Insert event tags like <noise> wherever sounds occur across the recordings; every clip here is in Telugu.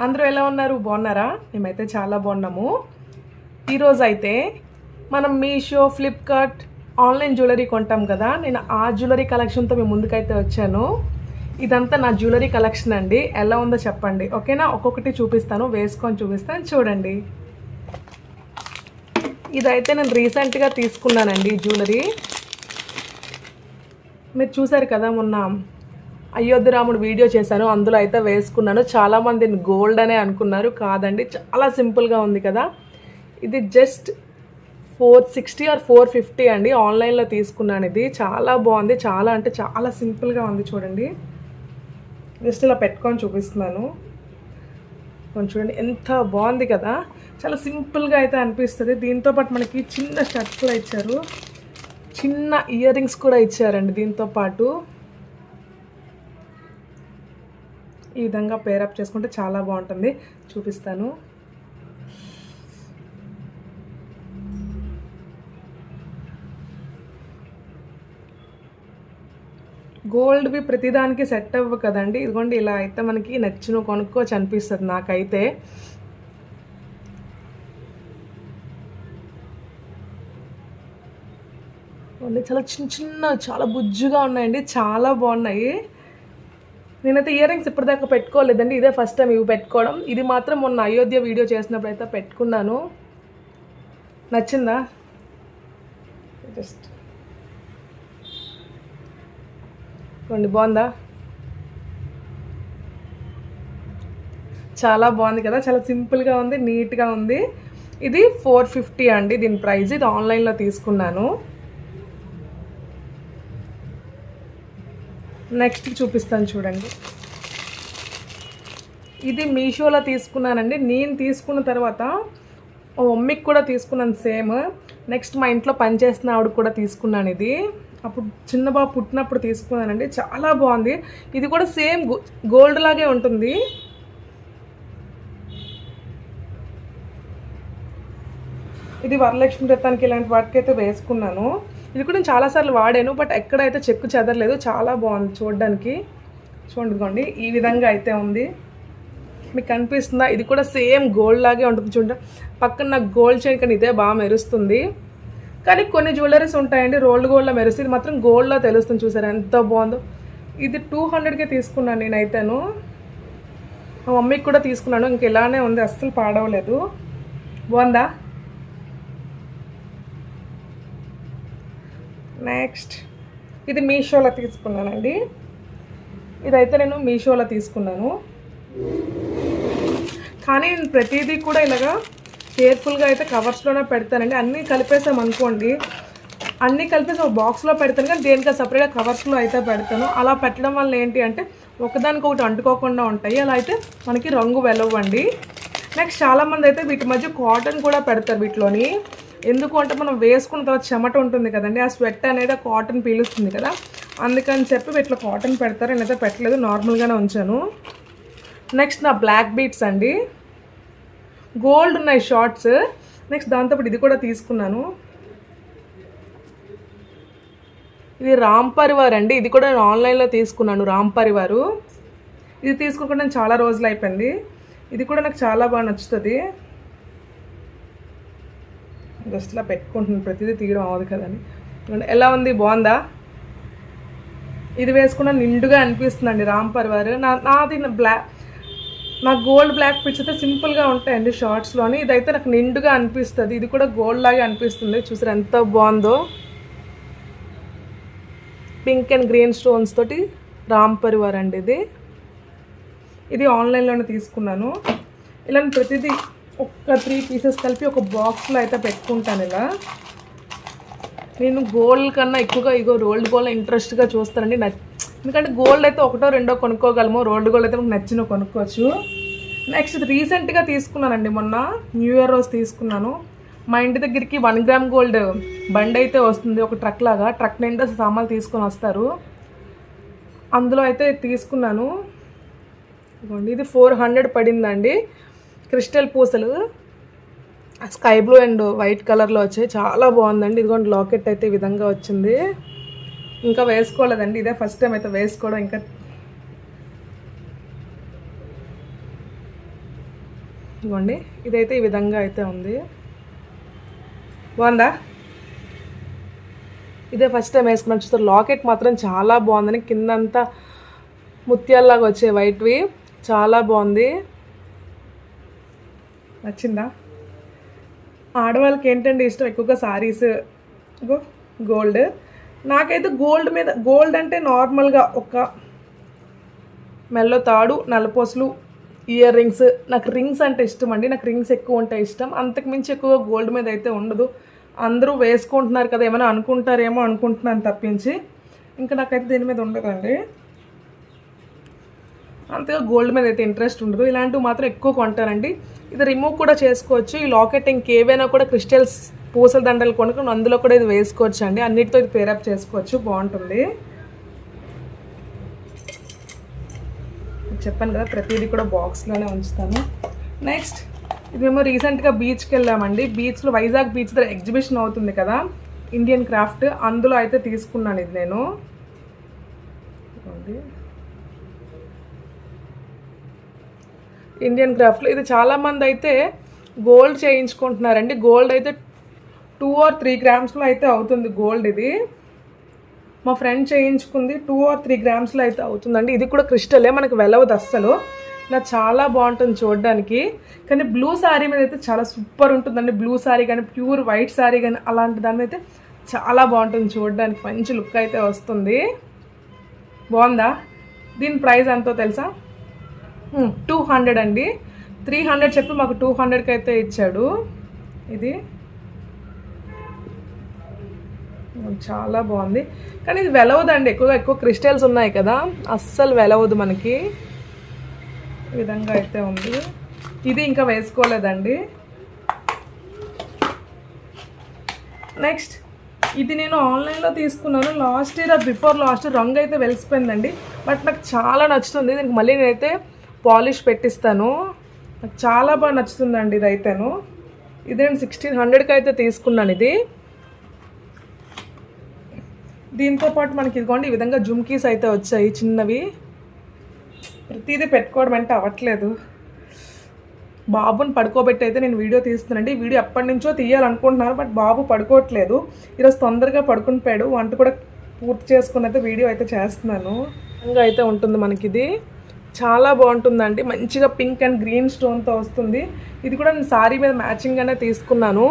అందరూ ఎలా ఉన్నారు? బాగున్నారా? మేమైతే చాలా బాగున్నాము. ఈరోజు అయితే మనం మీషో ఫ్లిప్కార్ట్ ఆన్లైన్ జ్యువెలరీ కొంటాం కదా? నేను ఆ జ్యువెలరీ కలెక్షన్తో మేము ముందుకైతే వచ్చాను. ఇదంతా నా జ్యువెలరీ కలెక్షన్ అండి. ఎలా ఉందో చెప్పండి. ఓకేనా? ఒక్కొక్కటి చూపిస్తాను. వేసుకొని చూపిస్తాను. చూడండి. ఇదైతే నేను రీసెంట్గా తీసుకున్నానండి జ్యువెలరీ. మీరు చూసారు కదా మొన్న అయోధ్యరాముడు వీడియో చేశాను అందులో అయితే వేసుకున్నాను. చాలామంది గోల్డ్ అనే అనుకున్నారు కాదండి. చాలా సింపుల్గా ఉంది కదా. ఇది just four sixty or four fifty అండి. ఆన్లైన్లో తీసుకున్నాను ఇది. చాలా బాగుంది. చాలా అంటే చాలా సింపుల్గా ఉంది చూడండి. జస్ట్ ఇలా పెట్టుకొని చూపిస్తున్నాను. కొంచెం చూడండి ఎంత బాగుంది కదా. చాలా సింపుల్గా అయితే అనిపిస్తుంది. దీంతో పాటు మనకి చిన్న షర్ట్లు ఇచ్చారు. చిన్న ఇయర్ రింగ్స్ కూడా ఇచ్చారండి దీంతో పాటు. ఈ విధంగా పేరప్ చేసుకుంటే చాలా బాగుంటుంది. చూపిస్తాను. గోల్డ్వి ప్రతిదానికి సెట్ అవ్వ కదండి. ఇదిగోండి ఇలా అయితే మనకి నచ్చిన కొనుక్కోవచ్చు అనిపిస్తుంది నాకైతే. చాలా చిన్న చిన్న చాలా బుజ్జుగా ఉన్నాయండి. చాలా బాగున్నాయి. నేనైతే ఇయర్ రింగ్స్ ఇప్పటిదాకా పెట్టుకోలేదండి. ఇదే ఫస్ట్ టైం ఇవి పెట్టుకోవడం. ఇది మాత్రం మొన్న అయోధ్య వీడియో చేసినప్పుడు అయితే పెట్టుకున్నాను. నచ్చిందా? జస్ట్ చూడండి బాగుందా? చాలా బాగుంది కదా. చాలా సింపుల్గా ఉంది నీట్గా ఉంది. ఇది ఫోర్ ఫిఫ్టీ అండి. దీని ప్రైస్ ఇది ఆన్లైన్లో తీసుకున్నాను. నెక్స్ట్ చూపిస్తాను చూడండి. ఇది మీషోలో తీసుకున్నానండి. నేను తీసుకున్న తర్వాత మమ్మీకి కూడా తీసుకున్నాను సేమ్. నెక్స్ట్ మా ఇంట్లో పనిచేస్తున్న ఆవిడ కూడా తీసుకున్నాను ఇది. అప్పుడు చిన్న బాబు పుట్టినప్పుడు తీసుకున్నానండి. చాలా బాగుంది. ఇది కూడా సేమ్ గోల్డ్ లాగే ఉంటుంది. ఇది వరలక్ష్మి వ్రతానికి ఇలాంటి వాటికైతే వేసుకున్నాను. ఇది కూడా నేను చాలాసార్లు వాడాను బట్ ఎక్కడైతే చెక్కు చెదరలేదు చాలా బాగుంది చూడడానికి. చూడండి ఈ విధంగా అయితే ఉంది. మీకు కనిపిస్తుందా? ఇది కూడా సేమ్ గోల్డ్ లాగే ఉంటుంది చూడండి. పక్కన నాకు గోల్డ్ చైన్ కానీ ఇదే బాగా మెరుస్తుంది. కానీ కొన్ని జ్యువెలరీస్ ఉంటాయండి రోల్డ్ గోల్డ్లో మెరుస్తుంది మాత్రం గోల్డ్లో తెలుస్తుంది చూసారా? ఎంత బాగుందో. ఇది టూ హండ్రెడ్కే తీసుకున్నాను నేనైతేను. మా మమ్మీకి కూడా తీసుకున్నాను ఇంక ఇలానే ఉంది అస్సలు పాడవలేదు. బాగుందా? నెక్స్ట్ ఇది మీషోలో తీసుకున్నానండి. ఇదైతే నేను మీషోలో తీసుకున్నాను. కానీ నేను ప్రతిదీ కూడా ఇలాగా కేర్ఫుల్గా అయితే కవర్స్లోనే పెడతానండి. అన్నీ కలిపేసాం అనుకోండి. అన్నీ కలిపేసి ఒక బాక్స్లో పెడతాను. కానీ దేనికా సపరేట్గా కవర్స్లో అయితే పెడతాను. అలా పెట్టడం వల్ల ఏంటి అంటే ఒకదానికొకటి అంటుకోకుండా ఉంటాయి. అలా అయితే మనకి రంగు వెలవండి. నెక్స్ట్ చాలామంది అయితే వీటి మధ్య కాటన్ కూడా పెడతారు వీటిలోని. ఎందుకు అంటే మనం వేసుకున్న తర్వాత చెమట ఉంటుంది కదండి ఆ స్వెట్ అనేది కాటన్ పీలుస్తుంది కదా. అందుకని చెప్పి వీటిలో కాటన్ పెడతారు నేనైతే పెట్టలేదు నార్మల్గానే ఉంచాను. నెక్స్ట్ నా బ్లాక్ బీట్స్ అండి. గోల్డ్ ఉన్నాయి షార్ట్స్ నెక్స్ట్ దాంతోపాటు ఇది కూడా తీసుకున్నాను. ఇది రామ్ పరివార్ అండి ఇది కూడా నేను ఆన్లైన్లో తీసుకున్నాను రామ్ పరివారు. ఇది తీసుకోకుండా చాలా రోజులు అయిపోయింది. ఇది కూడా నాకు చాలా బాగా నచ్చుతుంది. జస్ట్ ఇలా పెట్టుకుంటున్నాను. ప్రతిదీ తీయడం అవ్వదు కదండి. ఎలా ఉంది? బాగుందా? ఇది వేసుకున్న నిండుగా అనిపిస్తుందండి రామ్ పరివార్. నా నాది బ్లాక్ నాకు గోల్డ్ బ్లాక్ పిచ్ అయితే సింపుల్గా ఉంటాయండి షార్ట్స్లోని. ఇదైతే నాకు నిండుగా అనిపిస్తుంది. ఇది కూడా గోల్డ్ లాగే అనిపిస్తుంది. చూసారు ఎంత బాగుందో? పింక్ అండ్ గ్రీన్ స్టోన్స్ తోటి రామ్ పరివార్ అండి ఇది. ఇది ఆన్లైన్లోనే తీసుకున్నాను. ఇలా ప్రతిదీ ఒక్క త్రీ పీసెస్ కలిపి ఒక బాక్స్లో అయితే పెట్టుకుంటాను ఇలా. నేను గోల్డ్ కన్నా ఎక్కువగా ఇగో రోల్డ్ గోల్డ్ ఇంట్రెస్ట్గా చూస్తానండి. ఎందుకంటే గోల్డ్ అయితే ఒకటో రెండో కొనుక్కోగలము రోల్డ్ గోల్డ్ అయితే మనకు నచ్చిన కొనుక్కోవచ్చు. నెక్స్ట్ రీసెంట్గా తీసుకున్నానండి మొన్న న్యూ ఇయర్ రోజు తీసుకున్నాను. మా ఇంటి దగ్గరికి వన్ గ్రామ్ గోల్డ్ బండి అయితే వస్తుంది ఒక ట్రక్ లాగా. ట్రక్ నిండా సామాన్లు తీసుకొని వస్తారు. అందులో అయితే తీసుకున్నాను. ఇది ఫోర్ హండ్రెడ్ పడిందండి. క్రిస్టల్ పూసలు. స్కై బ్లూ అండ్ వైట్ కలర్లో వచ్చాయి. చాలా బాగుందండి. ఇదిగోండి లాకెట్ అయితే ఈ విధంగా వచ్చింది. ఇంకా వేసుకోలేదండి. ఇదే ఫస్ట్ టైం అయితే వేసుకోవడం. ఇంకా ఇదిగోండి ఇదైతే ఈ విధంగా అయితే ఉంది. బాగుందా? ఇదే ఫస్ట్ టైం వేసుకున్నాను. చూస్తారు లాకెట్ మాత్రం చాలా బాగుందని కిందంతా ముత్యాల్లాగా వచ్చే వైట్వి. చాలా బాగుంది. నచ్చిందా? ఆడవాళ్ళకి ఏంటంటే ఇష్టం? ఎక్కువగా సారీస్ గోల్డ్ నాకైతే గోల్డ్ మీద గోల్డ్ అంటే నార్మల్గా ఒక మెల్లో తాడు నలపొసలు ఇయర్ రింగ్స్ నాకు రింగ్స్ అంటే ఇష్టం అండి. నాకు రింగ్స్ ఎక్కువ ఉంటే ఇష్టం. అంతకు మించి ఎక్కువ గోల్డ్ మీద అయితే ఉండదు. అందరూ వేసుకుంటున్నారు కదా ఏమైనా అనుకుంటారేమో అనుకుంటున్నాను తప్పించి. ఇంకా నాకైతే దీని మీద ఉండదండి. అంతగా గోల్డ్ మీద అయితే ఇంట్రెస్ట్ ఉండదు. ఇలాంటివి మాత్రం ఎక్కువ కొంటారండి. ఇది రిమూవ్ కూడా చేసుకోవచ్చు. ఈ లాకెట్ ఇంకేవైనా కూడా క్రిస్టల్స్ పూసల దండలు కొనుక్కొని అందులో కూడా ఇది వేసుకోవచ్చు అండి అన్నిటితో ఇది పేరప్ చేసుకోవచ్చు. బాగుంటుంది. చెప్పాను కదా ప్రతిదీ కూడా బాక్స్లోనే ఉంచుతాను. నెక్స్ట్ ఇది మేము రీసెంట్గా బీచ్కి వెళ్ళామండి. బీచ్లో వైజాగ్ బీచ్ దగ్గర ఎగ్జిబిషన్ అవుతుంది కదా ఇండియన్ క్రాఫ్ట్ అందులో అయితే తీసుకున్నాను ఇది నేను. ఇండియన్ క్రాఫ్ట్లో ఇది చాలామంది అయితే గోల్డ్ చేయించుకుంటున్నారండి. గోల్డ్ అయితే టూ ఆర్ త్రీ గ్రామ్స్లో అయితే అవుతుంది గోల్డ్ ఇది. మా ఫ్రెండ్ చేయించుకుంది టూ ఆర్ త్రీ గ్రామ్స్లో అయితే అవుతుందండి. ఇది కూడా క్రిస్టలే మనకు వెలవదు అస్సలు. నాకు చాలా బాగుంటుంది చూడడానికి. కానీ బ్లూ శారీ మీద అయితే చాలా సూపర్ ఉంటుందండి. బ్లూ శారీ కానీ ప్యూర్ వైట్ శారీ కానీ అలాంటి దాని మీద అయితే చాలా బాగుంటుంది చూడడానికి. మంచి లుక్ అయితే వస్తుంది. బాగుందా? దీని ప్రైస్ ఎంతో తెలుసా? టూ హండ్రెడ్ అండి. త్రీ హండ్రెడ్ చెప్పి మాకు టూ హండ్రెడ్కి అయితే ఇచ్చాడు. ఇది. చాలా బాగుంది. కానీ ఇది వెలవదండి. ఎక్కువగా ఎక్కువ క్రిస్టల్స్ ఉన్నాయి కదా. అస్సలు వెలవదు మనకి. ఈ విధంగా అయితే ఉంది. ఇది ఇంకా వేసుకోలేదండి. నెక్స్ట్ ఇది నేను ఆన్లైన్లో తీసుకున్నాను. Last year before last year రంగు అయితే వెలిసిపోయిందండి. బట్ నాకు చాలా నచ్చుతుంది. దీనికి మళ్ళీ నేనైతే పాలిష్ పెట్టిస్తాను. నాకు చాలా బాగా నచ్చుతుందండి ఇది అయితేను. ఇది నేను సిక్స్టీన్ హండ్రెడ్కి అయితే తీసుకున్నాను ఇది. దీంతో పాటు మనకి ఇదిగోండి ఈ విధంగా జుమ్కీస్ అయితే వచ్చాయి చిన్నవి. ప్రతిదీ పెట్టుకోవడం అంటే అవ్వట్లేదు. బాబుని పడుకోబెట్టి అయితే నేను వీడియో తీస్తున్నానండి. వీడియో ఎప్పటి నుంచో తీయాలనుకుంటున్నాను బట్ బాబు పడుకోవట్లేదు. ఈరోజు తొందరగా పడుకుని పోయాడు వంట కూడా పూర్తి చేసుకుని అయితే వీడియో అయితే చేస్తున్నాను. ఇంకా అయితే ఉంటుంది మనకి ఇది. చాలా బాగుంటుందండి. మంచిగా పింక్ అండ్ గ్రీన్ స్టోన్తో వస్తుంది. ఇది కూడా నేను శారీ మీద మ్యాచింగ్గానే తీసుకున్నాను.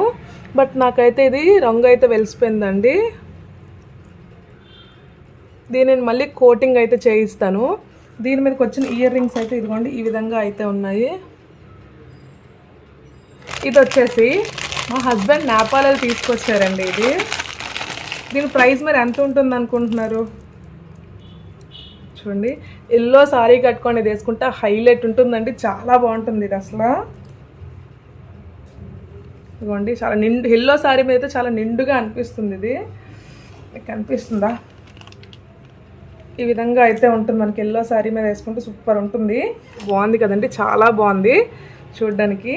బట్ నాకైతే ఇది రంగు అయితే వెలిసిపోయిందండి. దీని నేను మళ్ళీ కోటింగ్ అయితే చేయిస్తాను. దీని మీదకి వచ్చిన ఇయర్ రింగ్స్ అయితే ఇదిగోండి ఈ విధంగా అయితే ఉన్నాయి. ఇది వచ్చేసి మా హస్బెండ్ నేపాలలో తీసుకొచ్చారండి ఇది. దీని ప్రైస్ మరి ఎంత ఉంటుంది అనుకుంటున్నారు చూడండి. ఎల్లో సారీ కట్టుకొని ఇది వేసుకుంటే హైలైట్ ఉంటుందండి. చాలా బాగుంటుంది ఇది అసలు. ఇదిగోండి చాలా నిండు ఎల్లో సారీ మీద అయితే చాలా నిండుగా అనిపిస్తుంది ఇది. మీకు కనిపిస్తుందా ఈ విధంగా అయితే ఉంటుంది మనకి ఎల్లో శారీ మీద వేసుకుంటే సూపర్ ఉంటుంది. బాగుంది కదండి చాలా బాగుంది చూడ్డానికి.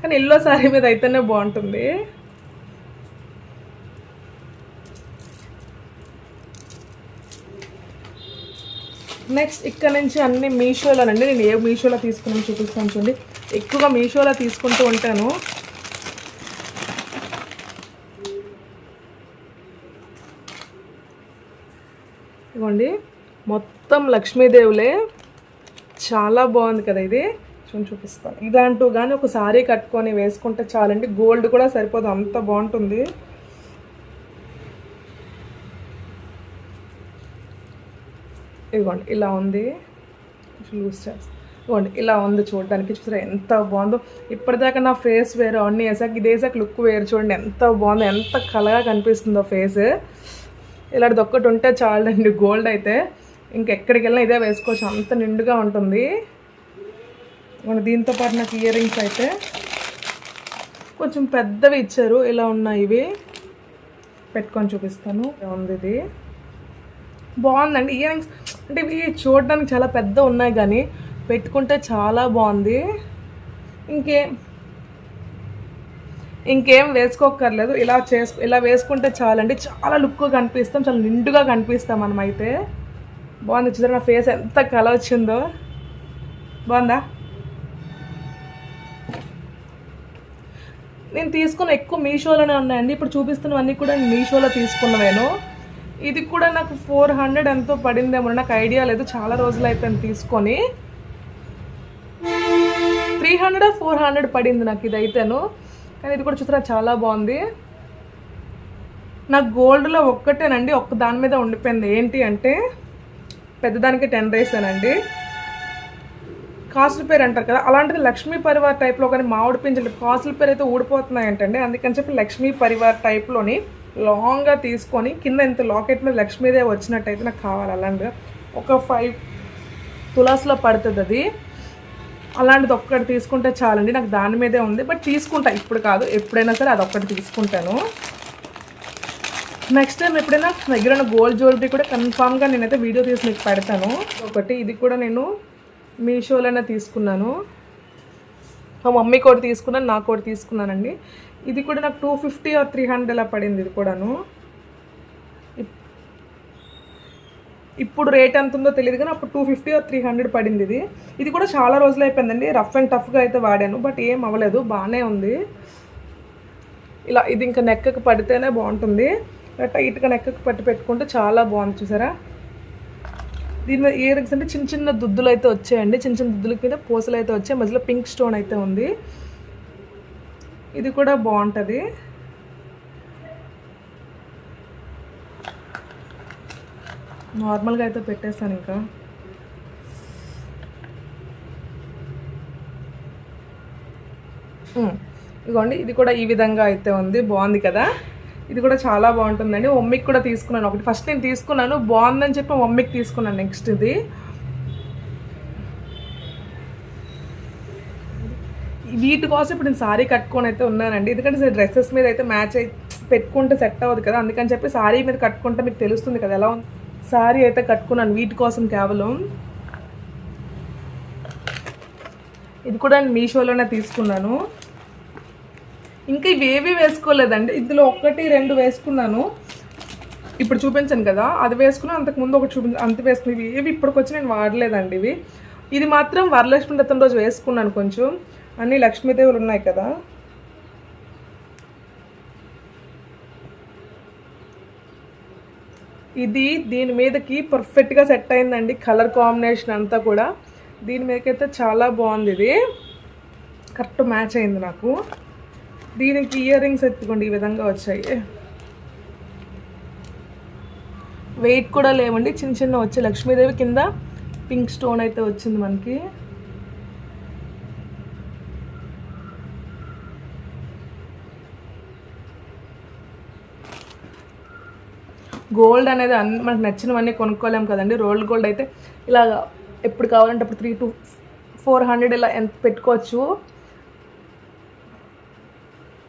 కానీ ఎల్లో శారీ మీద అయితేనే బాగుంటుంది. నెక్స్ట్ ఇక్కడ నుంచి అన్ని మీషోలోనండి నేను ఏ మీషోలో తీసుకున్నాను చూపిస్తాను చూడండి. ఎక్కువగా మీషోలో తీసుకుంటూ ఉంటాను. ఇదిగోండి. మొత్తం లక్ష్మీదేవులే. చాలా బాగుంది కదా ఇది. చూసి చూపిస్తాను. ఇలాంటివి కానీ ఒక సారీ కట్టుకొని వేసుకుంటే చాలండి. గోల్డ్ కూడా సరిపోదు. అంత బాగుంటుంది. ఇదిగోండి ఇలా ఉంది. లూజ్ చేస్తాను ఇదిగోండి ఇలా ఉంది చూడడానికి చూసారా ఎంత బాగుందో. ఇప్పటిదాకా నా ఫేస్ వేరు అన్నీ వేసాక ఇది వేసాక లుక్ వేరు చూడండి ఎంత బాగుందో ఎంత కలగా కనిపిస్తుందో ఫేస్ ఇలాంటిది ఒక్కటి ఉంటే చాలండి గోల్డ్ అయితే. ఇంకెక్కడికి వెళ్ళినా ఇదే వేసుకోవచ్చు అంత నిండుగా ఉంటుంది. మన దీంతో పాటు నాకు ఇయర్ రింగ్స్ అయితే. కొంచెం పెద్దవి ఇచ్చారు ఇలా ఉన్నాయి ఇవి. పెట్టుకొని చూపిస్తాను ఉంది ఇది. బాగుందండి ఇయర్ రింగ్స్ అంటే ఇవి చూడడానికి చాలా పెద్ద ఉన్నాయి కానీ పెట్టుకుంటే చాలా బాగుంది. ఇంకేం ఇంకేం వేసుకోక్కర్లేదు. ఇలా చేసు ఇలా వేసుకుంటే చాలండి. చాలా లుక్గా కనిపిస్తాం. చాలా నిండుగా కనిపిస్తాం మనమైతే. బాగుంది. చూసారా నా ఫేస్ ఎంత కళ వచ్చిందో బాగుందా? నేను తీసుకున్న ఎక్కువ మీషోలోనే ఉన్నాయండి. ఇప్పుడు చూపిస్తున్నవన్నీ కూడా మీషోలో తీసుకున్నవేను ఇది కూడా నాకు ఫోర్ హండ్రెడ్ ఎంతో పడిందేమో నాకు ఐడియా లేదు. చాలా రోజులు అయిపోయింది తీసుకొని. త్రీ హండ్రెడ్ ఫోర్ హండ్రెడ్ పడింది నాకు ఇది అయితేను. కానీ ఇది కూడా చూసారా చాలా బాగుంది. నాకు గోల్డ్లో ఒక్కటేనండి ఒక్క దాని మీద ఉండిపోయింది. ఏంటి అంటే పెద్దదానికి టెన్ రేసానండి కాసుల పేరు అంటారు కదా అలాంటిది లక్ష్మీ పరివార్ టైప్లో కానీ మామిడి పింజలు కాసుల పేరు అయితే ఊడిపోతున్నాయంటండి. అందుకని చెప్పి లక్ష్మీ పరివార్ టైప్లోని లాంగ్గా తీసుకొని కింద ఇంత లాకెట్ మీద లక్ష్మీదేవి వచ్చినట్టయితే నాకు కావాలి అలాంటిగా ఒక ఫైవ్ తులాస్లో పడుతుంది అది. అలాంటిది ఒక్కటి తీసుకుంటే చాలండి. నాకు దాని మీదే ఉంది. బట్ తీసుకుంటా. ఇప్పుడు కాదు. ఎప్పుడైనా సరే అది ఒక్కటి తీసుకుంటాను. నెక్స్ట్ టైం ఎప్పుడైనా దగ్గర ఉన్న గోల్డ్ జ్యువెలరీ కూడా కన్ఫామ్గా నేనైతే వీడియో తీసి మీకు పెడతాను. ఒకటి ఇది కూడా నేను మీషోలోనే తీసుకున్నాను. మా మమ్మీ కూడా తీసుకున్నాను నాకు కూడా తీసుకున్నానండి. ఇది కూడా నాకు two fifty or three hundred అలా పడింది ఇది కూడాను. ఇప్పుడు రేట్ ఎంత ఉందో తెలియదు కానీ అప్పుడు two fifty or three hundred పడింది ఇది. ఇది కూడా చాలా రోజులు అయిపోయిందండి. రఫ్ అండ్ టఫ్గా అయితే వాడాను బట్ ఏం అవ్వలేదు బాగానే ఉంది. ఇలా ఇది ఇంకా నెక్కకు పడితేనే బాగుంటుంది. ఇలా టైట్గా నెక్కకు పట్టి పెట్టుకుంటే చాలా బాగుంది చూసారా? దీని మీద ఇయర్ రింగ్స్ అంటే చిన్న చిన్న దుద్దులు అయితే వచ్చాయండి. చిన్న చిన్న దుద్దుల మీద పూసలు అయితే వచ్చాయి. మధ్యలో పింక్ స్టోన్ అయితే ఉంది. ఇది కూడా బాగుంటుంది. నార్మల్గా అయితే పెట్టేస్తాను ఇంకా. ఇదిగోండి ఇది కూడా ఈ విధంగా అయితే ఉంది. బాగుంది కదా? ఇది కూడా చాలా బాగుంటుందండి. మమ్మీకి కూడా తీసుకున్నాను. ఒకటి ఫస్ట్ నేను తీసుకున్నాను. బాగుందని చెప్పి మమ్మీకి తీసుకున్నాను నెక్స్ట్ ఇది. వీటి కోసం ఇప్పుడు నేను సారీ కట్టుకొని అయితే ఉన్నానండి. ఎందుకంటే డ్రెస్సెస్ మీద అయితే మ్యాచ్ అయితే పెట్టుకుంటే సెట్ అవ్వదు కదా. అందుకని చెప్పి సారీ మీద కట్టుకుంటే మీకు తెలుస్తుంది కదా ఎలా ఉంది. సారీ అయితే కట్టుకున్నాను వీటి కోసం కేవలం. ఇది కూడా నేను మీషోలోనే తీసుకున్నాను. ఇంకా ఇవేవి వేసుకోలేదండి. ఇందులో ఒక్కటి రెండు వేసుకున్నాను. ఇప్పుడు చూపించాను కదా. అది వేసుకున్నాను అంతకు ముందు ఒకటి చూపించ అంత వేసుకుని ఇవి ఏవి ఇప్పటికొచ్చి నేను వాడలేదండి ఇవి. ఇది మాత్రం వరలక్ష్మి రతం రోజు వేసుకున్నాను కొంచెం. అన్ని లక్ష్మీదేవులు ఉన్నాయి కదా? ఇది దీని మీదకి పర్ఫెక్ట్గా సెట్ అయిందండి కలర్ కాంబినేషన్ అంతా కూడా. దీని మీదకైతే చాలా బాగుంది ఇది. కరెక్ట్ మ్యాచ్ అయింది నాకు. దీనికి ఇయర్ రింగ్స్ ఎత్తుకోండి ఈ విధంగా వచ్చాయి. వెయిట్ కూడా లేవండి చిన్న చిన్న వచ్చాయి లక్ష్మీదేవి కింద పింక్ స్టోన్ అయితే వచ్చింది మనకి. గోల్డ్ అనేది అన్ని మనకు నచ్చినవన్నీ కొనుక్కోలేం కదండి. రోల్డ్ గోల్డ్ అయితే ఇలా ఎప్పుడు కావాలంటే అప్పుడు త్రీ టు ఫోర్ హండ్రెడ్ ఇలా ఎంత పెట్టుకోవచ్చు.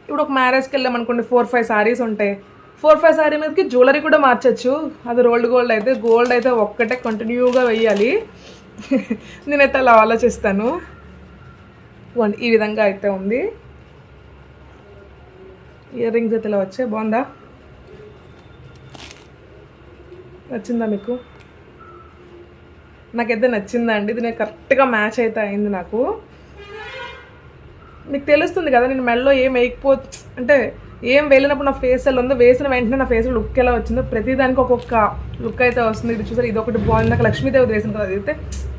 ఇప్పుడు ఒక మ్యారేజ్కి వెళ్ళాం అనుకోండి ఫోర్ ఫైవ్ శారీస్ ఉంటాయి. ఫోర్ ఫైవ్ శారీ మీదకి జ్యువెలరీ కూడా మార్చచ్చు. అది రోల్డ్ గోల్డ్ అయితే గోల్డ్ అయితే ఒక్కటే కంటిన్యూగా వెయ్యాలి. <laughs> నేనైతే అలా ఆలోచిస్తాను. ఈ విధంగా అయితే ఉంది. ఇయర్ రింగ్స్ అయితే ఇలా వచ్చాయి. బాగుందా? నచ్చిందా మీకు? నాకైతే నచ్చిందా అండి. ఇది నేను కరెక్ట్గా మ్యాచ్ అయితే అయింది నాకు. మీకు తెలుస్తుంది కదా నేను మెడలో ఏం వేయకపో అంటే ఏం వేలినప్పుడు నా ఫేస్ ఎలా ఉందో వేసిన వెంటనే నా ఫేస్ లుక్ ఎలా వచ్చిందో ప్రతిదానికి ఒక్కొక్క లుక్ అయితే వస్తుంది. ఇది చూసారు ఇది ఒకటి బాగుంది. నాకు లక్ష్మీదేవి వేసిన కదా అయితే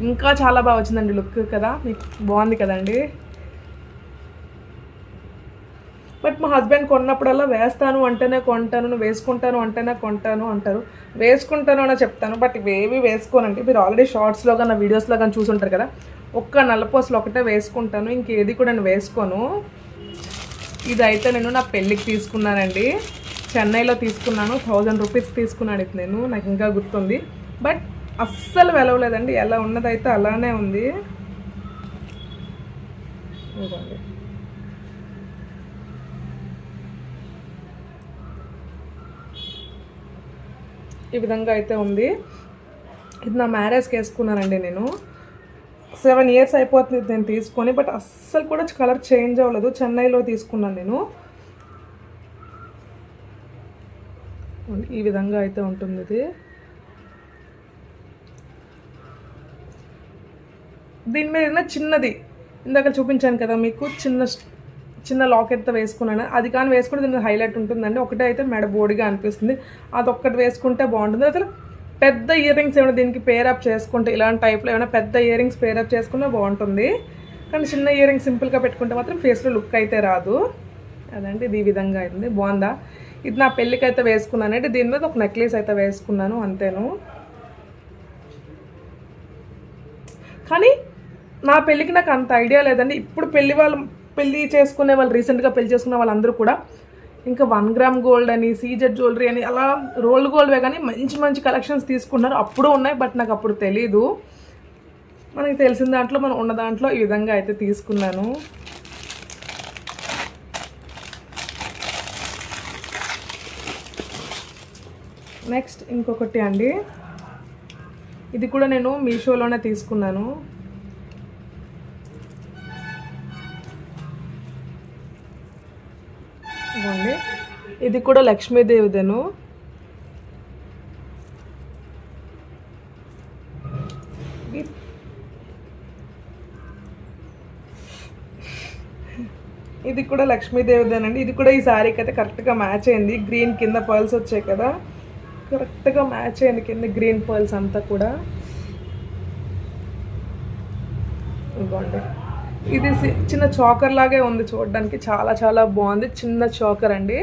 ఇంకా చాలా బాగా వచ్చిందండి లుక్ కదా. మీకు బాగుంది కదండి. బట్ మా హస్బెండ్ కొన్నప్పుడల్లా వేస్తాను అంటేనే కొంటాను నువ్వు వేసుకుంటాను అంటేనే కొంటాను అంటారు. వేసుకుంటాను అని చెప్తాను బట్ ఇవేవి వేసుకోనండి. మీరు ఆల్రెడీ షార్ట్స్లో కానీ నా వీడియోస్లో కానీ చూసుంటారు కదా. ఒక్క నల్లపోసలు ఒకటే వేసుకుంటాను ఇంకేది కూడా నేను వేసుకోను. ఇదైతే నేను నా పెళ్ళికి తీసుకున్నానండి. చెన్నైలో తీసుకున్నాను థౌజండ్ రూపీస్ తీసుకున్నాను ఇది నేను నాకు ఇంకా గుర్తుంది. బట్ అస్సలు వెలవలేదండి ఎలా ఉన్నదైతే అలానే ఉంది. ఇదిగోండి. ఈ విధంగా అయితే ఉంది. ఇది నా మ్యారేజ్కి వేసుకున్నానండి నేను. సెవెన్ ఇయర్స్ అయిపోతుంది నేను తీసుకొని బట్ అస్సలు కూడా కలర్ చేంజ్ అవ్వలేదు. చెన్నైలో తీసుకున్నాను నేను. ఈ విధంగా అయితే ఉంటుంది ఇది. దీని మీద చిన్నది. ఇందాక చూపించాను కదా మీకు చిన్న చిన్న లాకెట్తో వేసుకున్నాను. అది కానీ వేసుకుంటే దీనికి హైలైట్ ఉంటుందండి. ఒకటే అయితే మెడ బోడిగా అనిపిస్తుంది. అది వేసుకుంటే బాగుంటుంది. అసలు పెద్ద ఇయర్ రింగ్స్ ఏమైనా దీనికి పేరప్ చేసుకుంటే ఇలాంటి టైప్లో ఏమైనా పెద్ద ఇయర్ రింగ్స్ పేరప్ చేసుకున్నా బాగుంటుంది. కానీ చిన్న ఇయర్ రింగ్స్ సింపుల్గా పెట్టుకుంటే మాత్రం ఫేస్లో లుక్ అయితే రాదు. అదండి ఇది ఈ విధంగా అయింది. బాగుందా? ఇది నా పెళ్ళికి అయితే అంటే దీని మీద ఒక నెక్లెస్ అయితే వేసుకున్నాను. అంతేను. కానీ నా పెళ్ళికి నాకు అంత ఐడియా లేదండి. ఇప్పుడు పెళ్ళి వాళ్ళు పెళ్ళి చేసుకునే వాళ్ళు రీసెంట్గా పెళ్ళి చేసుకునే వాళ్ళందరూ కూడా ఇంకా వన్ గ్రామ్ గోల్డ్ అని సీజెడ్ జ్యువెలరీ అని అలా రోల్డ్ గోల్డ్వే కానీ మంచి మంచి కలెక్షన్స్ తీసుకున్నారు. అప్పుడు ఉన్నాయి బట్ నాకు అప్పుడు తెలీదు. మనకి తెలిసిన దాంట్లో మనం ఉన్న దాంట్లో ఈ విధంగా అయితే తీసుకున్నాను. నెక్స్ట్ ఇంకొకటి అండి. ఇది కూడా నేను మీషోలోనే తీసుకున్నాను. ఇదిగోండి ఇది కూడా లక్ష్మీదేవిదేను. ఇది- ఇది కూడా లక్ష్మీదేవిదేనండి. ఇది కూడా ఈ శారీకి అయితే కరెక్ట్గా మ్యాచ్ అయింది. గ్రీన్ కింద పర్ల్స్ వచ్చాయి కదా. కరెక్ట్గా మ్యాచ్ అయింది కింద గ్రీన్ పర్ల్స్ అంతా కూడా. ఇవ్వండి ఇది చిన్న చాకర్ లాగే ఉంది చూడడానికి. చాలా చాలా బాగుంది. చిన్న చాకర్ అండి.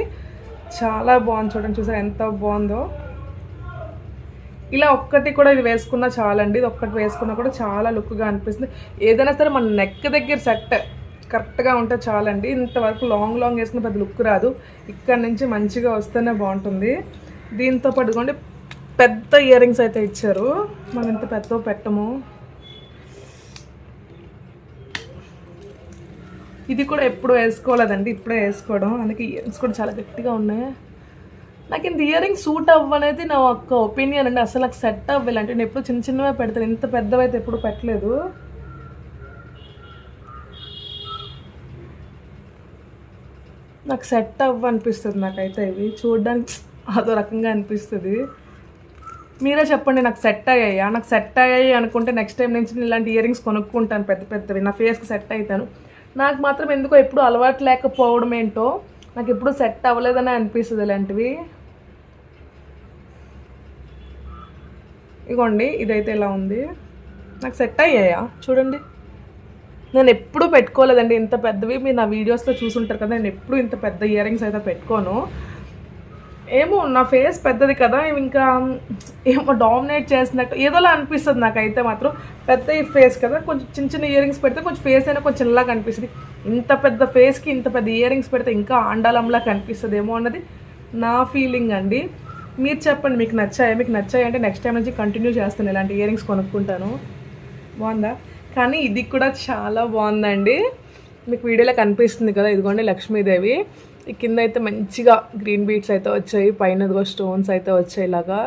చాలా బాగుంది చూడండి. చూసారు ఎంత బాగుందో. ఇలా ఒక్కటి కూడా ఇది వేసుకున్నా చాలండి. ఇది ఒక్కటి వేసుకున్నా కూడా చాలా లుక్గా అనిపిస్తుంది. ఏదైనా సరే మన నెక్ దగ్గర సెట్ కరెక్ట్గా ఉంటే చాలండి. ఇంతవరకు లాంగ్ లాంగ్ వేసుకున్న పెద్ద లుక్ రాదు. ఇక్కడ నుంచి మంచిగా వస్తేనే బాగుంటుంది. దీంతో పట్టుకోండి పెద్ద ఇయర్ రింగ్స్ అయితే ఇచ్చారు. మనం ఇంత పెద్ద పెట్టము. ఇది కూడా ఎప్పుడు వేసుకోలేదండి ఇప్పుడే వేసుకోవడం. అందుకే ఇయరింగ్స్ కూడా చాలా గట్టిగా ఉన్నాయి. నాకు ఇంత ఇయరింగ్ సూట్ అవ్వనేది నా ఒక్క ఒపీనియన్ అండి. అసలు నాకు సెట్ అవ్వాలి అంటే నేను ఎప్పుడు చిన్న చిన్నవే పెడతాను. ఇంత పెద్దవైతే ఎప్పుడు పెట్టలేదు. నాకు సెట్ అవ్వ అనిపిస్తుంది నాకైతే ఇవి. చూడడానికి అదో రకంగా అనిపిస్తుంది. మీరే చెప్పండి నాకు సెట్ అయ్యాయా? నాకు సెట్ అయ్యాయి అనుకుంటే నెక్స్ట్ టైం నుంచి నేను ఇలాంటి ఇయరింగ్స్ కొనుక్కుంటాను. పెద్ద పెద్దవి. నా ఫేస్కి సెట్ అవుతాను. నాకు మాత్రం ఎందుకో ఎప్పుడు అలవాటు లేకపోవడం ఏంటో నాకు ఎప్పుడు సెట్ అవ్వలేదని అనిపిస్తుంది ఇలాంటివి. ఇగోండి ఇదైతే ఇలా ఉంది. నాకు సెట్ అయ్యాయా? చూడండి. నేను ఎప్పుడూ పెట్టుకోలేదండి. ఇంత పెద్దవి మీరు నా వీడియోస్లో చూసుంటారు కదా నేను ఎప్పుడు ఇంత పెద్ద ఇయర్ రింగ్స్ అయితే పెట్టుకోను. ఏమో నా ఫేస్ పెద్దది కదా ఇంకా ఏమో డామినేట్ చేసినట్టు ఏదోలా అనిపిస్తుంది నాకైతే మాత్రం. పెద్ద ఈ ఫేస్ కదా కొంచెం చిన్న చిన్న ఇయర్ రింగ్స్ పెడితే కొంచెం ఫేస్ అయినా కొంచెం చిన్నలా కనిపిస్తుంది ఇంత పెద్ద ఫేస్కి ఇంత పెద్ద ఇయర్ రింగ్స్ పెడితే ఇంకా ఆండాలంలా కనిపిస్తుంది ఏమో అన్నది నా ఫీలింగ్ అండి. మీరు చెప్పండి మీకు నచ్చాయి? మీకు నచ్చాయి అంటే నెక్స్ట్ టైం నుంచి కంటిన్యూ చేస్తాను ఇలాంటి ఇయర్ రింగ్స్ కొనుక్కుంటాను. బాగుందా? కానీ ఇది కూడా చాలా బాగుందండి. మీకు వీడియోలో కనిపిస్తుంది కదా ఇదిగోండి లక్ష్మీదేవి. కింద అయితే మంచిగా గ్రీన్ బీట్స్ అయితే వచ్చాయి పైన స్టోన్స్ అయితే వచ్చాయి ఇలాగా.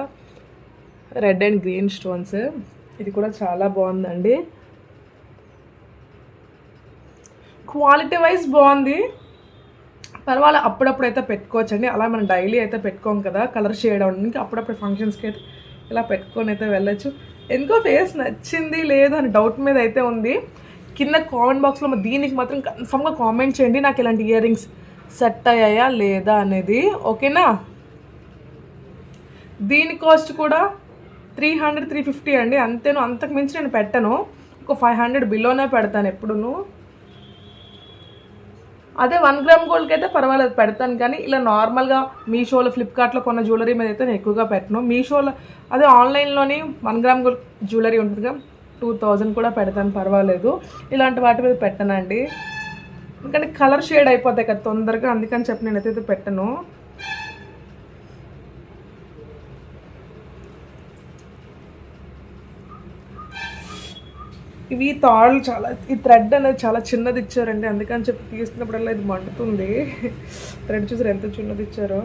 రెడ్ అండ్ గ్రీన్ స్టోన్స్ ఇది కూడా చాలా బాగుందండి. క్వాలిటీ వైజ్ బాగుంది. పర్వాలేదు అప్పుడప్పుడు అయితే పెట్టుకోవచ్చు అండి అలా మనం డైలీ అయితే పెట్టుకోం కదా కలర్ షేడ్ అవడానికి అప్పుడప్పుడు ఫంక్షన్స్కి అయితే ఇలా పెట్టుకొని అయితే వెళ్ళొచ్చు. ఎందుకో ఫేస్ నచ్చింది లేదు అని డౌట్ మీద అయితే ఉంది. కింద కామెంట్ బాక్స్లో దీనికి మాత్రం కన్ఫామ్గా కామెంట్ చేయండి. నాకు ఇలాంటి ఇయర్ రింగ్స్ సెట్ అయ్యాయా లేదా అనేది ఓకేనా? దీని కాస్ట్ కూడా త్రీ హండ్రెడ్ త్రీ ఫిఫ్టీ అండి. అంతేను అంతకు మించి నేను పెట్టను. ఒక ఫైవ్ హండ్రెడ్ బిలోనే పెడతాను ఎప్పుడును. అదే వన్ గ్రామ్ గోల్డ్కి అయితే పర్వాలేదు పెడతాను. కానీ ఇలా నార్మల్గా మీషోలో ఫ్లిప్కార్ట్లో కొన్న జ్యువెలరీ మీద అయితే నేను ఎక్కువగా పెట్టను. మీషోలో అదే ఆన్లైన్లోని వన్ గ్రామ్ గోల్డ్ జ్యువెలరీ ఉంటుందిగా టూ థౌజండ్ కూడా పెడతాను పర్వాలేదు. ఇలాంటి వాటి మీద పెట్టనండి. ఎందుకంటే కలర్ షేడ్ అయిపోతాయి కదా తొందరగా అందుకని చెప్పి నేనైతే ఇది పెట్టను. ఇవి తాళ్ళు చాలా ఈ థ్రెడ్ అనేది చాలా చిన్నది ఇచ్చారండి అందుకని చెప్పి తీసినప్పుడల్లా ఇది మండుతుంది. థ్రెడ్ చూసారు ఎంత చిన్నది ఇచ్చారో?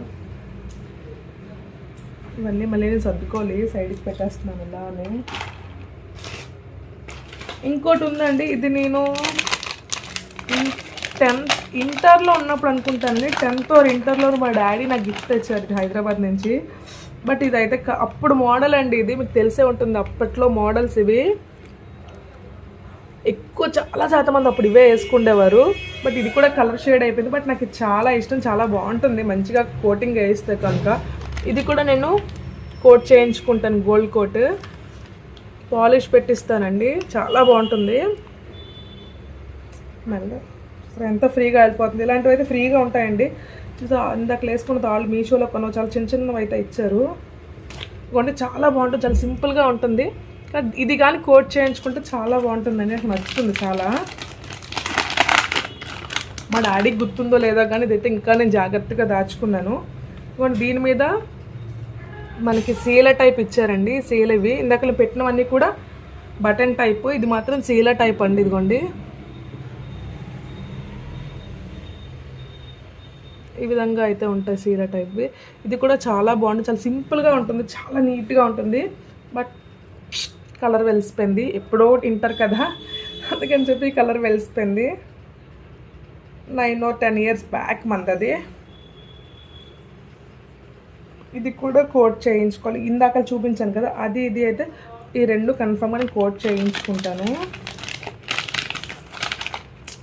ఇవన్నీ మళ్ళీ నేను సర్దుకోవాలి సైడ్కి పెట్టేస్తున్నాను ఇలా అని ఇంకోటి ఉందండి ఇది నేను టెన్త్ ఇంటర్లో ఉన్నప్పుడు అనుకుంటానండి టెన్త్ ఆర్ ఇంటర్లో మా డాడీ నాకు గిఫ్ట్ తెచ్చారు హైదరాబాద్ నుంచి. బట్ ఇదైతే అప్పుడు మోడల్ అండి ఇది మీకు తెలిసే ఉంటుంది. అప్పట్లో మోడల్స్ ఇవి ఎక్కువ చాలా శాతం మంది అప్పుడు ఇవే వేసుకుండేవారు. బట్ ఇది కూడా కలర్ షేడ్ అయిపోయింది. బట్ నాకు చాలా ఇష్టం చాలా బాగుంటుంది. మంచిగా కోటింగ్ వేస్తే కనుక. ఇది కూడా నేను కోట్ చేయించుకుంటాను గోల్డ్ కోట్. పాలిష్ పెట్టిస్తానండి. చాలా బాగుంటుంది. మళ్ళీ అసలు ఎంత ఫ్రీగా వెళ్ళిపోతుంది? ఇలాంటివి అయితే ఫ్రీగా ఉంటాయండి. చూసా ఇందాక వేసుకున్న తాళ్ళు మీషోలో కొన్న చాలా చిన్న చిన్నవి అయితే ఇచ్చారు. కొంటే చాలా బాగుంటుంది చాలా సింపుల్గా ఉంటుంది. ఇది కానీ కోట్ చేయించుకుంటే చాలా బాగుంటుందండి. నాకు నచ్చుతుంది చాలా. మా డాడీకి గుర్తుందో లేదో కానీ ఇదైతే ఇంకా నేను జాగ్రత్తగా దాచుకున్నాను. ఇవ్వండి దీని మీద మనకి సీల టైప్ ఇచ్చారండి సీల ఇవి ఇందాక పెట్టినవన్నీ కూడా బటన్ టైప్. ఇది మాత్రం సీల టైప్ అండి ఇదిగోండి. ఈ విధంగా అయితే ఉంటాయి సీర టైప్వి ఇది కూడా చాలా బాగుంటుంది చాలా సింపుల్గా ఉంటుంది. చాలా నీట్గా ఉంటుంది. బట్ కలర్ వెలిసిపోయింది. ఎప్పుడో ఇంటర్ కదా. అందుకని చెప్పి కలర్ వెలిసిపోయింది. నైన్ ఓ టెన్ ఇయర్స్ బ్యాక్ మందది ఇది కూడా కోట్ చేయించుకోవాలి. ఇందాక చూపించాను కదా. అది ఇది అయితే ఈ రెండు కన్ఫర్మ్గా నేను కోట్ చేయించుకుంటాను.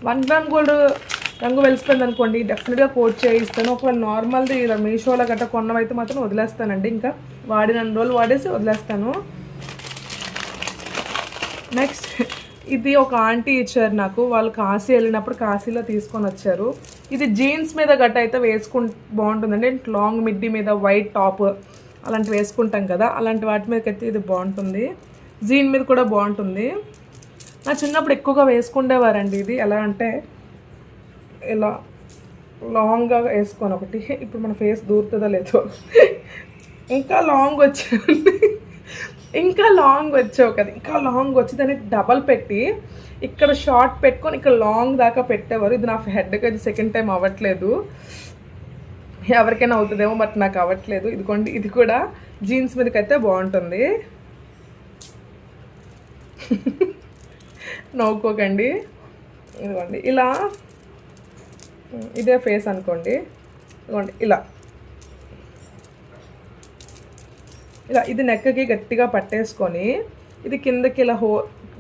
వన్ గ్రామ్ గోల్డ్ రంగు వెలిసిపోయింది అనుకోండి డెఫినెట్గా కోట్ చేయిస్తాను. ఒకవేళ నార్మల్ది ఇలా మీషోలో గట్రా కొన్నవైతే మాత్రం వదిలేస్తానండి. ఇంకా వాడిన రోజులు వాడేసి వదిలేస్తాను. నెక్స్ట్ ఇది ఒక ఆంటీ ఇచ్చారు నాకు. వాళ్ళు కాశీ వెళ్ళినప్పుడు కాశీలో తీసుకొని వచ్చారు. ఇది జీన్స్ మీద గట్ట అయితే వేసుకుంటే బాగుంటుందండి. లాంగ్ మిడ్డీ మీద వైట్ టాప్ అలాంటివి వేసుకుంటాం కదా అలాంటి వాటి మీదకైతే అయితే ఇది బాగుంటుంది. జీన్ మీద కూడా బాగుంటుంది. నా చిన్నప్పుడు ఎక్కువగా వేసుకుండేవారండి ఇది. ఎలా అంటే ఇలా లాంగ్గా వేసుకొని ఒకటి. ఇప్పుడు మన ఫేస్ దూరుతుందా లేదో. ఇంకా లాంగ్ వచ్చాయి ఇంకా లాంగ్ వచ్చావు కదా ఇంకా లాంగ్ వచ్చి దాన్ని డబల్ పెట్టి ఇక్కడ షార్ట్ పెట్టుకొని ఇక్కడ లాంగ్ దాకా పెట్టేవారు. ఇది నా హెడ్కి అది సెకండ్ టైం అవ్వట్లేదు. ఎవరికైనా అవుతుందేమో బట్ నాకు అవ్వట్లేదు. ఇదిగోండి ఇది కూడా జీన్స్ మీదకి అయితే బాగుంటుంది. <laughs> నవ్వుకోకండి. ఇదిగోండి ఇలా ఇదే ఫేస్ అనుకోండి. ఇదిగోండి ఇలా. ఇలా ఇది నెక్కకి గట్టిగా పట్టేసుకొని ఇది కిందకి ఇలా హో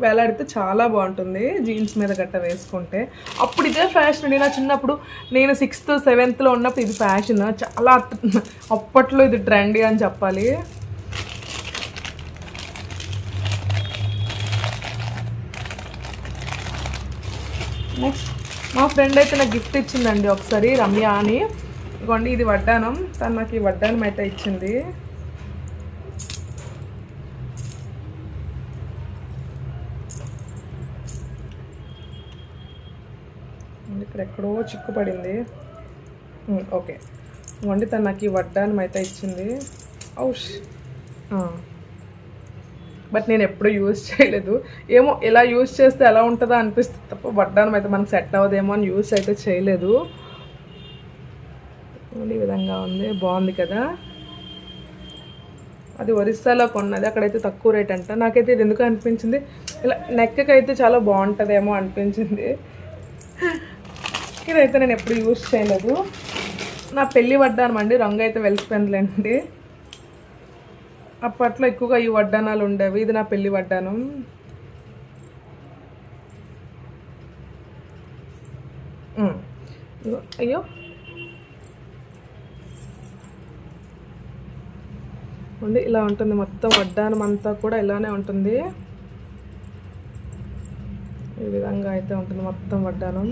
వేలాడితే చాలా బాగుంటుంది. జీన్స్ మీద గట్ట వేసుకుంటే. అప్పుడు ఇదే ఫ్యాషన్ అండి. నా చిన్నప్పుడు నేను సిక్స్త్ సెవెంత్లో ఉన్నప్పుడు ఇది ఫ్యాషన్. చాలా అప్పట్లో ఇది ట్రెండీ అని చెప్పాలి నెక్స్ట్ మా ఫ్రెండ్ అయితే నాకు గిఫ్ట్ ఇచ్చిందండి ఒకసారి రమ్య అని. ఇదిగోండి ఇది వడ్డానం. తను నాకు ఈ వడ్డానం అయితే ఇచ్చింది. ఇక్కడ ఎక్కడో చిక్కు పడింది ఓకే. వండి తను నాకు ఈ వడ్డానం అయితే ఇచ్చింది. ఔష్. బట్ నేను ఎప్పుడు యూజ్ చేయలేదు. ఏమో ఇలా యూజ్ చేస్తే ఎలా ఉంటుందో అనిపిస్తుంది తప్ప పడ్డానం అయితే మనకు సెట్ అవ్వదేమో అని యూజ్ అయితే చేయలేదు. ఈ విధంగా ఉంది బాగుంది కదా. అది ఒరిస్సాలో కొన్నది అక్కడైతే తక్కువ రేట్ అంట. నాకైతే ఇది ఎందుకు అనిపించింది? ఇలా నెక్కకి అయితే చాలా బాగుంటుందేమో అనిపించింది. ఇదైతే నేను ఎప్పుడు యూజ్ చేయలేదు. నా పెళ్ళి వడ్డానమండి రంగు అయితే వెలిసిపోయిందిలేండి. అప్పట్లో ఎక్కువగా ఈ వడ్డానాలు ఉండేవి. ఇది నా పెళ్ళి వడ్డానం అయ్యో. ఉండి ఇలా ఉంటుంది మొత్తం వడ్డానం అంతా కూడా ఇలానే ఉంటుంది. ఈ విధంగా అయితే ఉంటుంది మొత్తం వడ్డానం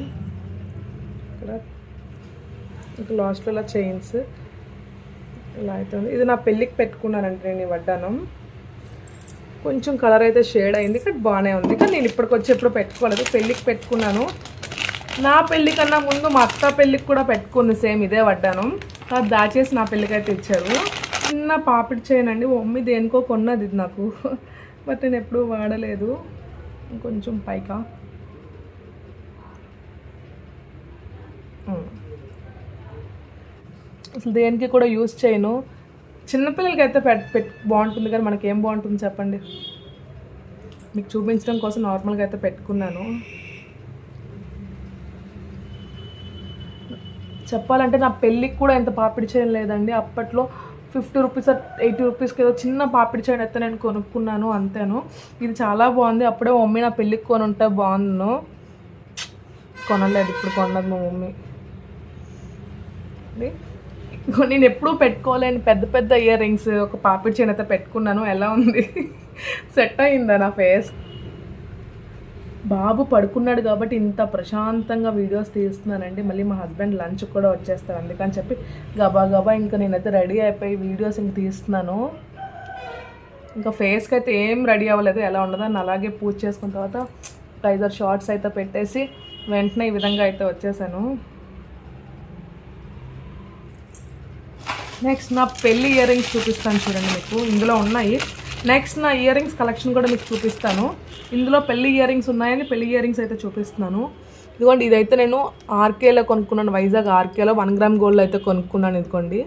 ఇక్కడ. ఇంకా లాస్ట్లో ఇలా చైన్స్ ఇలా అయితే ఉంది ఇది నా పెళ్ళికి పెట్టుకున్నానంటే నేను ఈ వడ్డానం కొంచెం కలర్ అయితే షేడ్ అయింది కానీ బాగానే ఉంది. కానీ నేను ఇప్పటికి వచ్చి ఎప్పుడు పెట్టుకోలేదు. పెళ్ళికి పెట్టుకున్నాను. నా పెళ్ళి కన్నా ముందు మా అత్త పెళ్ళికి కూడా పెట్టుకుంది సేమ్ ఇదే వడ్డానం అది దాచేసి నా పెళ్ళికైతే ఇచ్చారు. చిన్న పాపిడి చేయనండి మమ్మీ దేనికో కొన్నది ఇది నాకు. బట్ నేను ఎప్పుడూ వాడలేదు. కొంచెం పైకా? అసలు దేనికి కూడా యూస్ చేయను. చిన్నపిల్లలకి అయితే పెట్ పెట్ బాగుంటుంది కానీ మనకి ఏం బాగుంటుంది చెప్పండి. మీకు చూపించడం కోసం నార్మల్గా అయితే పెట్టుకున్నాను. చెప్పాలంటే నా పెళ్ళికి కూడా ఎంత పాపిడి చేయడం లేదండి. అప్పట్లో ఫిఫ్టీ రూపీస్ ఎయిటీ రూపీస్కి ఏదో చిన్న పాపిడి చేయడం అయితే నేను కొనుక్కున్నాను అంతేను. ఇది చాలా బాగుంది. అప్పుడే మమ్మీ నా పెళ్ళికి కొని ఉంటే బాగుండు కొనలేదు. ఇప్పుడు కొన్నది మా మమ్మీ. నేను ఎప్పుడూ పెట్టుకోలేని పెద్ద పెద్ద ఇయర్ రింగ్స్ ఒక పాపిడి చైన్ పెట్టుకున్నాను. ఎలా ఉంది? సెట్ అయిందా నా ఫేస్ బాబు పడుకున్నాడు కాబట్టి ఇంత ప్రశాంతంగా వీడియోస్ తీస్తున్నానండి. మళ్ళీ మా హస్బెండ్ లంచ్ కూడా వచ్చేస్తారు. అందుకని చెప్పి గబా గబా ఇంకా నేనైతే రెడీ అయిపోయి వీడియోస్ ఇంక తీస్తున్నాను. ఇంకా ఫేస్కి అయితే ఏం రెడీ అవ్వలేదు. ఎలా ఉండదో అని అలాగే పూజ చేసుకున్న తర్వాత ఐదారు షార్ట్స్ అయితే పెట్టేసి వెంటనే ఈ విధంగా అయితే వచ్చేసాను. నెక్స్ట్ నా పెళ్ళి ఇయర్ రింగ్స్ చూపిస్తాను చూడండి మీకు. ఇందులో ఉన్నాయి. నెక్స్ట్ నా ఇయర్ రింగ్స్ కలెక్షన్ కూడా మీకు చూపిస్తాను. ఇందులో పెళ్ళి ఇయర్ రింగ్స్ ఉన్నాయని పెళ్ళి ఇయర్ రింగ్స్ అయితే చూపిస్తున్నాను. ఇదిగోండి ఇదైతే నేను ఆర్కేలో కొనుక్కున్నాను. వైజాగ్ ఆర్కేలో వన్ గ్రామ్ గోల్డ్ అయితే కొనుక్కున్నాను ఇదిగోండి.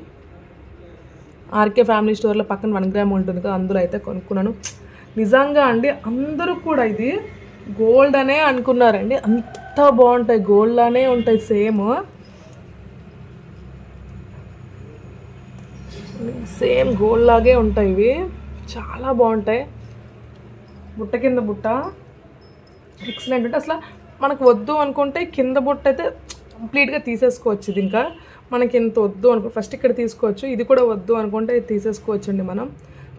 ఆర్కే ఫ్యామిలీ స్టోర్లో పక్కన వన్ గ్రామ్ ఉంటుంది కదా అందులో అయితే కొనుక్కున్నాను. నిజంగా అండి అందరూ కూడా ఇది గోల్డ్ అనే అనుకున్నారండి. అంత బాగుంటాయి గోల్డ్ అనే ఉంటాయి సేమ్ సేమ్ గోల్డ్ లాగే ఉంటాయి ఇవి. చాలా బాగుంటాయి. బుట్ట కింద బుట్ట. ఎక్సలెంట్ అంటే అసలు మనకు వద్దు అనుకుంటే కింద బుట్ట అయితే కంప్లీట్గా తీసేసుకోవచ్చు ఇది ఇంకా. మనకి ఇంత వద్దు అనుకో ఫస్ట్ ఇక్కడ తీసుకోవచ్చు. ఇది కూడా వద్దు అనుకుంటే తీసేసుకోవచ్చండి తీసేసుకోవచ్చు అండి మనం.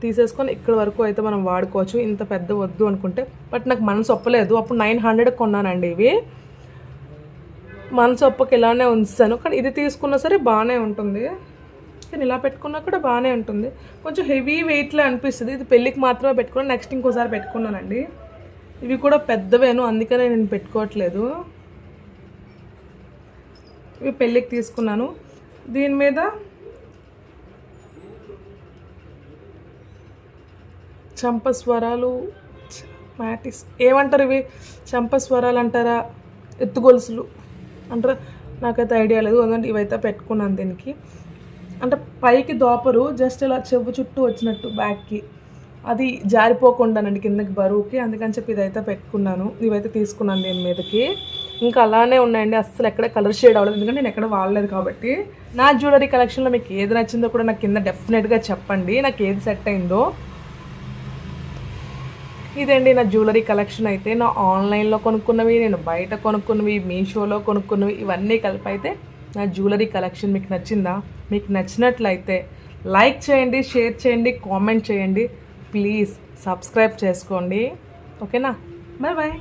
తీసేసుకొని ఇక్కడ వరకు అయితే మనం వాడుకోవచ్చు. ఇంత పెద్ద వద్దు అనుకుంటే. బట్ నాకు మనసు ఒప్పలేదు. అప్పుడు నైన్ హండ్రెడ్ కొన్నానండి ఇవి. మనసు ఒప్పకి ఇలానే ఉంచాను. కానీ ఇది తీసుకున్నా సరే బాగానే ఉంటుంది. తీసుకుని ఇలా పెట్టుకున్నా కూడా బాగానే ఉంటుంది. కొంచెం హెవీ వెయిట్లో అనిపిస్తుంది. ఇది పెళ్ళికి మాత్రమే పెట్టుకున్నాను నెక్స్ట్ ఇంకోసారి పెట్టుకున్నానండి. ఇవి కూడా పెద్దవేను అందుకనే నేను పెట్టుకోవట్లేదు. ఇవి పెళ్ళికి తీసుకున్నాను. దీని మీద చంపస్వరాలు మ్యాటిస్ ఏమంటారు ఇవి? చంపస్వరాలు అంటారా? ఎత్తుగొలుసులు అంటారా? నాకైతే ఐడియా లేదు. ఎందుకంటే ఇవైతే పెట్టుకున్నాను దీనికి. అంటే పైకి దోపరు జస్ట్ ఇలా చెవు చుట్టూ వచ్చినట్టు బ్యాక్కి. అది జారిపోకుండానండి కిందకి బరువుకి అందుకని చెప్పి ఇదైతే పెట్టుకున్నాను. ఇవైతే తీసుకున్నాను దీని మీదకి. ఇంకా అలానే ఉన్నాయండి అస్సలు ఎక్కడ కలర్ షేడ్ అవ్వలేదు ఎందుకంటే నేను ఎక్కడ వాడలేదు కాబట్టి. నా జ్యువెలరీ కలెక్షన్లో మీకు ఏది నచ్చిందో కూడా నాకు కింద డెఫినెట్గా చెప్పండి నాకు ఏది సెట్ అయిందో. ఇదండి నా జ్యువెలరీ కలెక్షన్ అయితే. నా ఆన్లైన్లో కొనుక్కున్నవి నేను బయట కొనుక్కున్నవి మీషోలో కొనుక్కున్నవి ఇవన్నీ కలిపి అయితే నా జ్యువెలరీ కలెక్షన్ మీకు నచ్చిందా? మీకు నచ్చినట్లయితే లైక్ చేయండి షేర్ చేయండి కామెంట్ చేయండి. ప్లీజ్ సబ్స్క్రైబ్ చేసుకోండి. ఓకేనా బాయ్ బాయ్